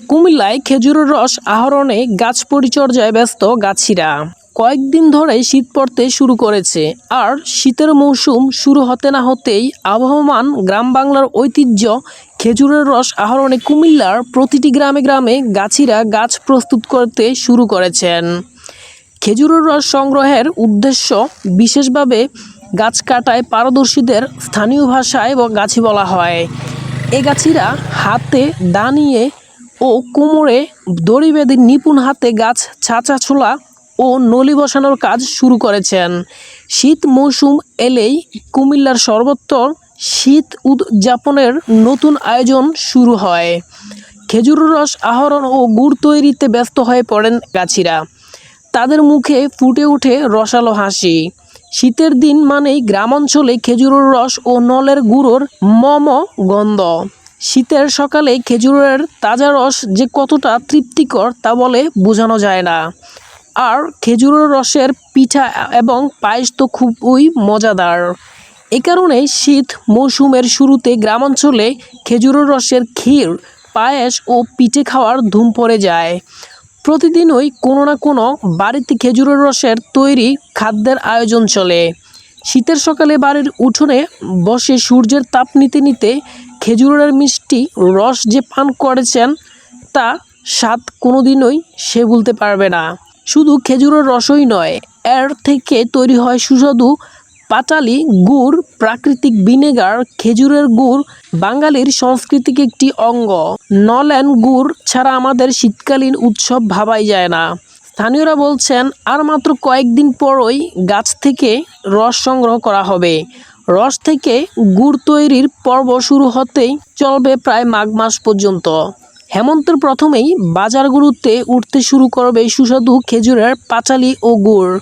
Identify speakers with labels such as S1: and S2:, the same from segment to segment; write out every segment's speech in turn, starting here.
S1: কুমিল্লায় খেজুরের রস আহরণে গাছ পরিচর্যায় ব্যস্ত গাছিরা। কয়েকদিন ধরে শীত পড়তে শুরু করেছে। আর শীতের মৌসুম শুরু হতে না হতেই আবহমান গ্রাম বাংলার ঐতিহ্য খেজুরের রস আহরণে কুমিল্লার প্রতিটি গ্রামে গ্রামে গাছিরা গাছ প্রস্তুত করতে শুরু করেছেন। খেজুরের রস সংগ্রহের উদ্দেশ্য বিশেষভাবে গাছ কাটায় পারদর্শীদের স্থানীয় ভাষায় গাছি বলা হয়। এ গাছিরা হাতে দানিয়ে ও কোমরে দড়ি বেঁধে নিপুণ হাতে গাছ, ছাঁচা ছোলা ও নলি বসানোর কাজ শুরু করেছেন। শীত মৌসুম এলেই কুমিল্লার সর্বত্র শীত উদযাপনের নতুন আয়োজন শুরু হয়। খেজুরের রস আহরণ ও গুড় তৈরিতে ব্যস্ত হয়ে পড়েন গাছিরা। তাদের মুখে ফুটে ওঠে রসালো হাসি। শীতের দিন মানেই গ্রামাঞ্চলে খেজুরের রস ও নলের গুঁড়োর মম গন্ধ। শীতের সকালে খেজুরের তাজা রস যে কতটা তৃপ্তিকর তা বলে বোঝানো যায় না। আর খেজুরের রসের পিঠা এবং পায়েস তো খুবই মজাদার। এ কারণে শীত মৌসুমের শুরুতে গ্রামাঞ্চলে খেজুরের রসের ক্ষীর, পায়েস ও পিঠে খাওয়ার ধুম পড়ে যায়। প্রতিদিনই কোনো না কোনো বাড়িতে খেজুরের রসের তৈরি খাদ্যের আয়োজন চলে। শীতের সকালে বাড়ির উঠোনে বসে সূর্যের তাপ নিতে নিতে খেজুরের মিষ্টি রস যে পান করেছেন, তা স্বাদ কোনোদিনই সে ভুলতে পারবে না। শুধু খেজুরের রসই নয়, এর থেকে তৈরি হয় সুস্বাদু পাটালি গুড়, প্রাকৃতিক ভিনেগার, খেজুরের গুড়, বাঙালির সংস্কৃতিক একটি অঙ্গ। নলেন গুড় ছাড়া আমাদের শীতকালীন উৎসব ভাবাই যায় না। স্থানীয়রা বলছেন, আর মাত্র কয়েকদিন পরই গাছ থেকে রস সংগ্রহ করা হবে। রস থেকে গুড় তৈরির পর্ব শুরু হতেই চলবে প্রায় মাঘ মাস পর্যন্ত। হেমন্তের প্রথমেই বাজারগুলোতে উঠতে শুরু করবে সুস্বাদু খেজুরের পাঁচালি ও গুড়।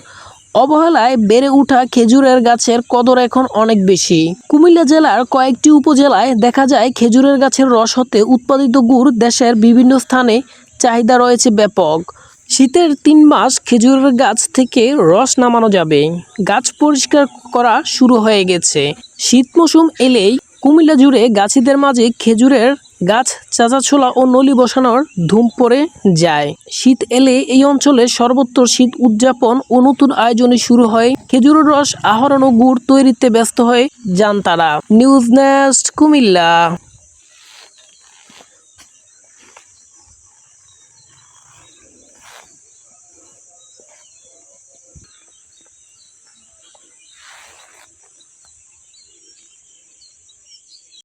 S1: অবহেলায় বেড়ে ওঠা খেজুরের গাছের কদর এখন অনেক বেশি। কুমিল্লা জেলার কয়েকটি উপজেলায় দেখা যায় খেজুরের গাছের রস হতে উৎপাদিত গুড় দেশের বিভিন্ন স্থানে চাহিদা রয়েছে ব্যাপক। শীতের তিন মাস খেজুরের গাছ থেকে রস নামানো যাবে। গাছ পরিষ্কার করা শুরু হয়ে গেছে। শীত মৌসুম এলেই কুমিল্লা জুড়ে গাছিদের মাঝে খেজুরের গাছ, চাচাছোলা ও নলি বসানোর ধুম পড়ে যায়। শীত এলে এই অঞ্চলে সর্বত্র শীত উদযাপন ও নতুন আয়োজনে শুরু হয়। খেজুরের রস, আহরণ ও গুড় তৈরিতে ব্যস্ত হয়ে যান তারা নিউজ নেস্ট কুমিল্লা।